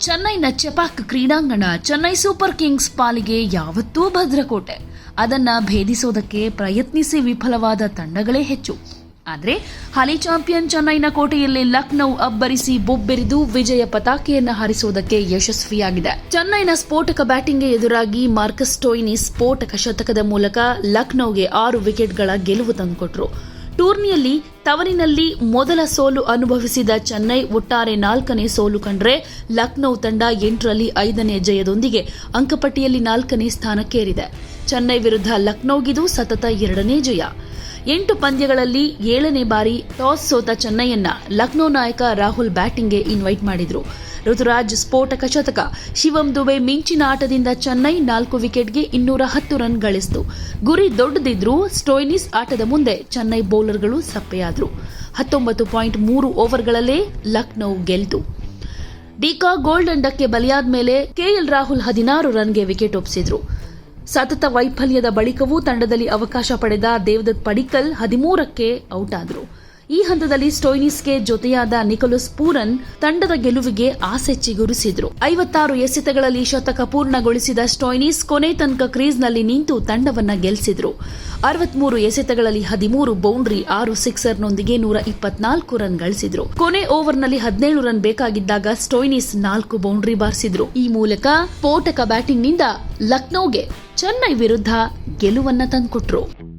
ಚೆನ್ನೈನ ಚೆಪಾಕ್ ಕ್ರೀಡಾಂಗಣ Chennai super Kings ಪಾಲಿಗೆ ಯಾವತ್ತೂ ಭದ್ರಕೋಟೆ. ಅದನ್ನ ಭೇದಿಸೋದಕ್ಕೆ ಪ್ರಯತ್ನಿಸಿ ವಿಫಲವಾದ ತಂಡಗಳೇ ಹೆಚ್ಚು. ಆದರೆ, ಹಾಲಿ ಚಾಂಪಿಯನ್ ಚೆನ್ನೈನ ಕೋಟೆಯಲ್ಲಿ ಲಕ್ನೌ ಅಬ್ಬರಿಸಿ ಬೊಬ್ಬೆರಿದು ವಿಜಯ ಪತಾಕೆಯನ್ನು ಹಾರಿಸುವುದಕ್ಕೆ ಯಶಸ್ವಿಯಾಗಿದೆ. ಚೆನ್ನೈನ ಸ್ಫೋಟಕ ಬ್ಯಾಟಿಂಗ್ಗೆ ಎದುರಾಗಿ ಮಾರ್ಕಸ್ ಟೋಯ್ನಿ ಸ್ಫೋಟಕ ಶತಕದ ಮೂಲಕ ಲಕ್ನೌಗೆ ಆರು ವಿಕೆಟ್ಗಳ ಗೆಲುವು ತಂದುಕೊಟ್ರು. ಟೂರ್ನಿಯಲ್ಲಿ ತವರಿನಲ್ಲಿ ಮೊದಲ ಸೋಲು ಅನುಭವಿಸಿದ ಚೆನ್ನೈ ಒಟ್ಟಾರೆ ನಾಲ್ಕನೇ ಸೋಲು ಕಂಡ್ರೆ ಲಕ್ನೌ ತಂಡ ಎಂಟರಲ್ಲಿ ಐದನೇ ಜಯದೊಂದಿಗೆ ಅಂಕಪಟ್ಟಿಯಲ್ಲಿ ನಾಲ್ಕನೇ ಸ್ಥಾನಕ್ಕೇರಿದೆ. ಚೆನ್ನೈ ವಿರುದ್ಧ ಲಕ್ನೌಗಿದು ಸತತ ಎರಡನೇ ಜಯ. ಎಂಟು ಪಂದ್ಯಗಳಲ್ಲಿ ಏಳನೇ ಬಾರಿ ಟಾಸ್ ಸೋತ ಚೆನ್ನೈಯನ್ನ ಲಕ್ನೋ ನಾಯಕ ರಾಹುಲ್ ಬ್ಯಾಟಿಂಗ್ಗೆ ಇನ್ವೈಟ್ ಮಾಡಿದ್ರು. ಋತುರಾಜ್ ಸ್ಫೋಟಕ ಶತಕ. ಶಿವಂ ದುಬೆ ಮಿಂಚಿನ ಆಟದಿಂದ ಚೆನ್ನೈ ನಾಲ್ಕು ವಿಕೆಟ್ಗೆ ಇನ್ನೂರ ಹತ್ತು ರನ್ ಗಳಿಸಿತು. ಗುರಿ ದೊಡ್ಡದಿದ್ರೂ ಸ್ಟೋಯ್ನಿಸ್ ಆಟದ ಮುಂದೆ ಚೆನ್ನೈ ಬೌಲರ್ಗಳು ಸಪ್ಪೆಯಾದರು. ಹತ್ತೊಂಬತ್ತು ಪಾಯಿಂಟ್ ಮೂರು ಓವರ್ಗಳಲ್ಲೇ ಲಕ್ನೌ ಗೆಲ್ತು. ಡಿಕಾ ಗೋಲ್ಡ್ ಅಂಡಕ್ಕೆ ಬಲಿಯಾದ ಮೇಲೆ ಕೆಎಲ್ ರಾಹುಲ್ ಹದಿನಾರು ರನ್ಗೆ ವಿಕೆಟ್ ಒಪ್ಪಿಸಿದ್ರು ಸತತ ವೈಫಲ್ಯದ ಬಳಿಕವೂ ತಂಡದಲ್ಲಿ ಅವಕಾಶ ಪಡೆದ ದೇವದತ್ ಪಡಿಕಲ್ ಹದಿಮೂರಕ್ಕೆ ಔಟ್ ಆದರು ಈ ಹಂತದಲ್ಲಿ ಸ್ಟೋಯ್ನಿಸ್ಗೆ ಜೊತೆಯಾದ ನಿಕೋಲಸ್ ಪೂರನ್ ತಂಡದ ಗೆಲುವಿಗೆ ಆಸೆ ಚಿಗುರಿಸಿದ್ರು. ಐವತ್ತಾರು ಎಸೆತಗಳಲ್ಲಿ ಶತಕ ಪೂರ್ಣಗೊಳಿಸಿದ ಸ್ಟೋಯ್ನಿಸ್ ಕೊನೆ ತನಕ ಕ್ರೀಸ್ನಲ್ಲಿ ನಿಂತು ತಂಡವನ್ನ ಗೆಲ್ಲಿಸಿದ್ರು ಅರವತ್ಮೂರು ಎಸೆತಗಳಲ್ಲಿ ಹದಿಮೂರು ಬೌಂಡ್ರಿ, ಆರು ಸಿಕ್ಸರ್ನೊಂದಿಗೆ ನೂರ ಇಪ್ಪತ್ನಾಲ್ಕು ರನ್ ಗಳಿಸಿದ್ರು. ಕೊನೆ ಓವರ್ನಲ್ಲಿ ಹದಿನೇಳು ರನ್ ಬೇಕಾಗಿದ್ದಾಗ ಸ್ಟೋಯ್ನಿಸ್ ನಾಲ್ಕು ಬೌಂಡ್ರಿ ಬಾರಿಸಿದ್ರು. ಈ ಮೂಲಕ ಸ್ಫೋಟಕ ಬ್ಯಾಟಿಂಗ್ನಿಂದ ಲಕ್ನೋಗೆ ಚೆನ್ನೈ ವಿರುದ್ಧ ಗೆಲುವನ್ನ ತಂದುಕೊಟ್ರು.